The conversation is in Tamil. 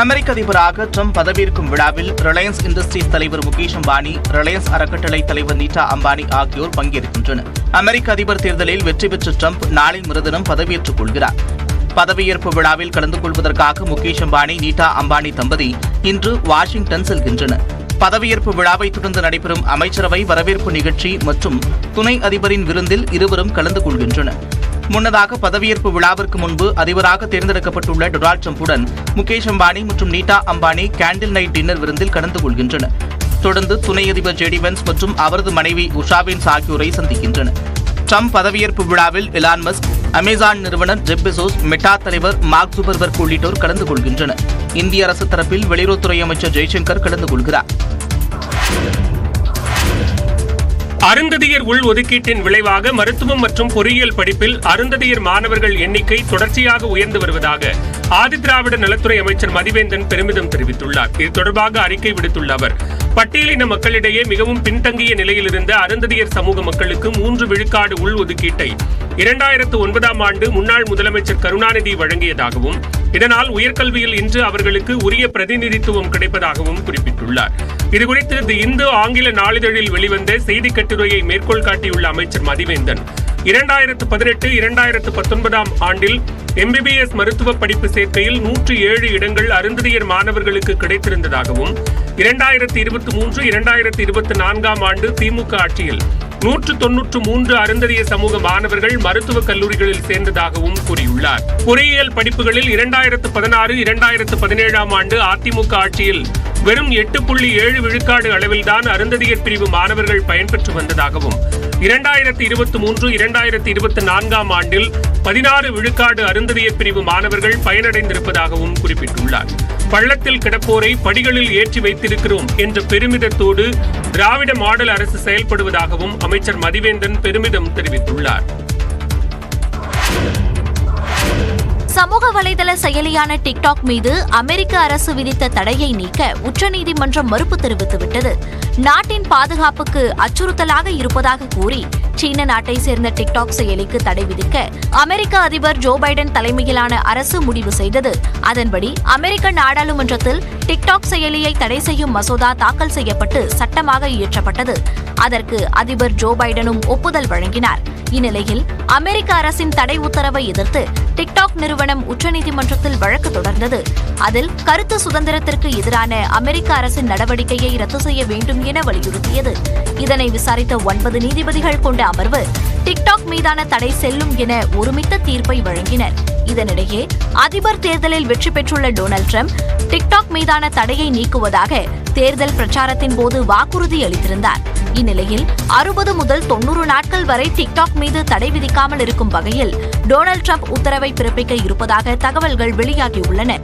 அமெரிக்க அதிபராக ட்ரம்ப் பதவியேற்கும் விழாவில் ரிலையன்ஸ் இண்டஸ்ட்ரீஸ் தலைவர் முகேஷ் அம்பானி ரிலையன்ஸ் அறக்கட்டளை தலைவர் நீட்டா அம்பானி ஆகியோர் பங்கேற்கின்றனர். அமெரிக்க அதிபர் தேர்தலில் வெற்றி பெற்ற ட்ரம்ப் நாளை மறுதினம் பதவியேற்றுக் கொள்கிறார். பதவியேற்பு விழாவில் கலந்து கொள்வதற்காக முகேஷ் அம்பானி நீட்டா அம்பானி தம்பதி இன்று வாஷிங்டன் செல்கின்றனர். பதவியேற்பு விழாவை தொடர்ந்து நடைபெறும் அமைச்சரவை வரவேற்பு நிகழ்ச்சி மற்றும் துணை அதிபரின் விருந்தில் இருவரும் கலந்து கொள்கின்றனர். முன்னதாக பதவியேற்பு விழாவிற்கு முன்பு அதிபராக தேர்ந்தெடுக்கப்பட்டுள்ள டொனால்ட் ட்ரம்புடன் முகேஷ் அம்பானி மற்றும் நீட்டா அம்பானி கேண்டில் நைட் டின்னர் விருந்தில் கலந்து கொள்கின்றனர். தொடர்ந்து துணை அதிபர் ஜெடிவென்ஸ் மற்றும் அவரது மனைவி உஷாவின் வென்ஸ் ஆகியோரை சந்திக்கின்றனர். ட்ரம்ப் பதவியேற்பு விழாவில் எலான் மஸ்க் அமேசான் நிறுவனர் ஜெப் பெசோஸ் மெட்டா தலைவர் மார்க் சுபர்பர்க் உள்ளிட்டோர் கலந்து கொள்கின்றனர். இந்திய அரசு தரப்பில் வெளியுறவுத்துறை அமைச்சர் ஜெய்சங்கர் கலந்து கொள்கிறார். அருந்ததியர் உள் ஒதுக்கீட்டின் விளைவாக மருத்துவம் மற்றும் பொறியியல் படிப்பில் அருந்ததியர் மாணவர்கள் எண்ணிக்கை தொடர்ச்சியாக உயர்ந்து வருவதாக ஆதிதிராவிட நலத்துறை அமைச்சர் மதிவேந்தன் பெருமிதம் தெரிவித்துள்ளார். இது தொடர்பாக அறிக்கை விடுத்துள்ள அவர் பட்டியலின மக்களிடையே மிகவும் பின்தங்கிய நிலையில் இருந்த அருந்ததியர் சமூக மக்களுக்கு மூன்று விழுக்காடு உள் ஒதுக்கீட்டை இரண்டாயிரத்து ஒன்பதாம் ஆண்டு முன்னாள் முதலமைச்சர் கருணாநிதி வழங்கியதாகவும் இதனால் உயர்கல்வியில் இன்று அவர்களுக்கு உரிய பிரதிநிதித்துவம் கிடைப்பதாகவும் குறிப்பிட்டுள்ளார். இதுகுறித்து தி இந்து ஆங்கில நாளிதழில் வெளிவந்த செய்தி கட்டுரையை மேற்கோள் காட்டியுள்ள அமைச்சர் மதிவேந்தன் இரண்டாயிரத்து பதினெட்டு இரண்டாயிரத்து பத்தொன்பதாம் ஆண்டில் எம்பிபிஎஸ் மருத்துவ படிப்பு சேர்க்கையில் நூற்று ஏழு இடங்கள் அருந்ததியர் மாணவர்களுக்கு கிடைத்திருந்ததாகவும் இரண்டாயிரத்தி இருபத்தி மூன்று இரண்டாயிரத்தி இருபத்தி நான்காம் ஆண்டு திமுக ஆட்சியில் நூற்று தொன்னூற்று மூன்று அருந்ததிய சமூக மாணவர்கள் மருத்துவக் கல்லூரிகளில் சேர்ந்ததாகவும் கூறியுள்ளார். பொறியியல் படிப்புகளில் இரண்டாயிரத்து பதினாறு இரண்டாயிரத்து பதினேழாம் ஆண்டு அதிமுக ஆட்சியில் வெறும் எட்டு புள்ளி ஏழு விழுக்காடு அளவில்தான் அருந்ததியர் பிரிவு மாணவர்கள் பயன்பெற்று வந்ததாகவும் இரண்டாயிரத்தி இருபத்தி மூன்று இரண்டாயிரத்தி இருபத்தி நான்காம் ஆண்டில் பதினாறு விழுக்காடு அருந்ததியர் பிரிவு மாணவர்கள் பயனடைந்திருப்பதாகவும் குறிப்பிட்டுள்ளார். பள்ளத்தில் கிடப்போரை படிகளில் ஏற்றி வைத்திருக்கிறோம் என்ற பெருமிதத்தோடு திராவிட மாடல் அரசு செயல்படுவதாகவும் அமைச்சர் மதிவேந்தன் பெருமிதம் தெரிவித்துள்ளார். சமூக வலைதள செயலியான டிக்டாக் மீது அமெரிக்க அரசு விதித்த தடையை நீக்க உச்சநீதிமன்றம் மறுப்பு தெரிவித்துவிட்டது. நாட்டின் பாதுகாப்புக்கு அச்சுறுத்தலாக இருப்பதாக கூறி சீன நாட்டை சேர்ந்த டிக்டாக் செயலிக்கு தடை விதிக்க அமெரிக்க அதிபர் ஜோ பைடன் தலைமையிலான அரசு முடிவு செய்தது. அதன்படி அமெரிக்க நாடாளுமன்றத்தில் டிக்டாக் செயலியை தடை செய்யும் மசோதா தாக்கல் செய்யப்பட்டு சட்டமாக இயற்றப்பட்டது. அதற்கு அதிபர் ஜோ பைடனும் ஒப்புதல் வழங்கினார். இந்நிலையில் அமெரிக்க அரசின் தடை உத்தரவை எதிர்த்து டிக்டாக் நிறுவனம் உச்சநீதிமன்றத்தில் வழக்கு தொடர்ந்தது. அதில் கருத்து சுதந்திரத்திற்கு எதிரான அமெரிக்க அரசின் நடவடிக்கையை ரத்து செய்ய வேண்டும் என வலியுறுத்தியது. இதனை விசாரித்த ஒன்பது நீதிபதிகள் கொண்ட அமர்வு டிக்டாக் மீதான தடை செல்லும் என ஒருமித்த தீர்ப்பை வழங்கினர். இதனிடையே அதிபர் தேர்தலில் வெற்றி பெற்றுள்ள டொனால்ட் ட்ரம்ப் டிக்டாக் மீதான தடையை நீக்குவதாக தேர்தல் பிரச்சாரத்தின் போது வாக்குறுதி அளித்திருந்தார். இந்நிலையில் அறுபது முதல் தொன்னூறு நாட்கள் வரை டிக்டாக் மீது தடை விதிக்காமல் இருக்கும் வகையில் டொனால்ட் ட்ரம்ப் உத்தரவை பிறப்பிக்க இருப்பதாக தகவல்கள் வெளியாகியுள்ளன.